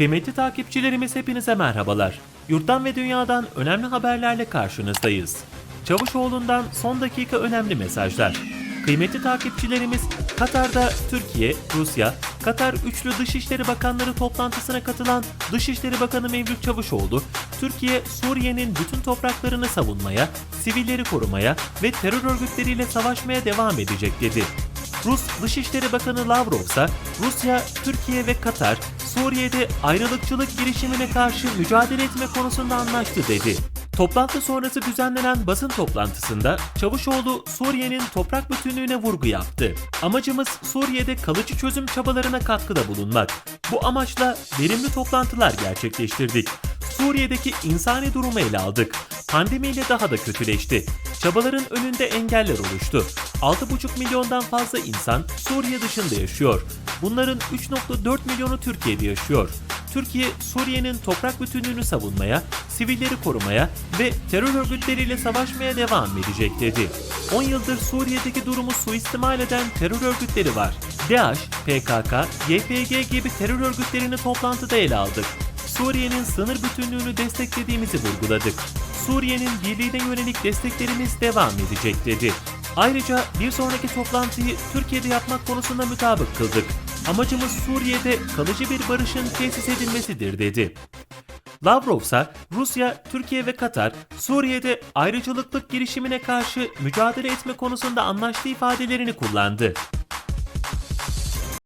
Kıymetli takipçilerimiz hepinize merhabalar. Yurttan ve dünyadan önemli haberlerle karşınızdayız. Çavuşoğlu'ndan son dakika önemli mesajlar. Kıymetli takipçilerimiz Katar'da Türkiye, Rusya, Katar Üçlü Dışişleri Bakanları toplantısına katılan Dışişleri Bakanı Mevlüt Çavuşoğlu, Türkiye Suriye'nin bütün topraklarını savunmaya, sivilleri korumaya ve terör örgütleriyle savaşmaya devam edecek dedi. Rus Dışişleri Bakanı Lavrov ise Rusya, Türkiye ve Katar Suriye'de ayrılıkçılık girişimine karşı mücadele etme konusunda anlaştı dedi. Toplantı sonrası düzenlenen basın toplantısında Çavuşoğlu Suriye'nin toprak bütünlüğüne vurgu yaptı. Amacımız Suriye'de kalıcı çözüm çabalarına katkıda bulunmak. Bu amaçla verimli toplantılar gerçekleştirdik. Suriye'deki insani durumu ele aldık. Pandemiyle daha da kötüleşti. Çabaların önünde engeller oluştu. 6,5 milyondan fazla insan Suriye dışında yaşıyor. Bunların 3,4 milyonu Türkiye'de yaşıyor. Türkiye, Suriye'nin toprak bütünlüğünü savunmaya, sivilleri korumaya ve terör örgütleriyle savaşmaya devam edecek dedi. 10 yıldır Suriye'deki durumu suistimal eden terör örgütleri var. DAEŞ, PKK, YPG gibi terör örgütlerini toplantıda ele aldık. Suriye'nin sınır bütünlüğünü desteklediğimizi vurguladık. Suriye'nin birliğine yönelik desteklerimiz devam edecek dedi. Ayrıca bir sonraki toplantıyı Türkiye'de yapmak konusunda mutabık kıldık. Amacımız Suriye'de kalıcı bir barışın tesis edilmesidir dedi. Lavrov ise Rusya, Türkiye ve Katar Suriye'de ayrıcalıklık girişimine karşı mücadele etme konusunda anlaştığı ifadelerini kullandı.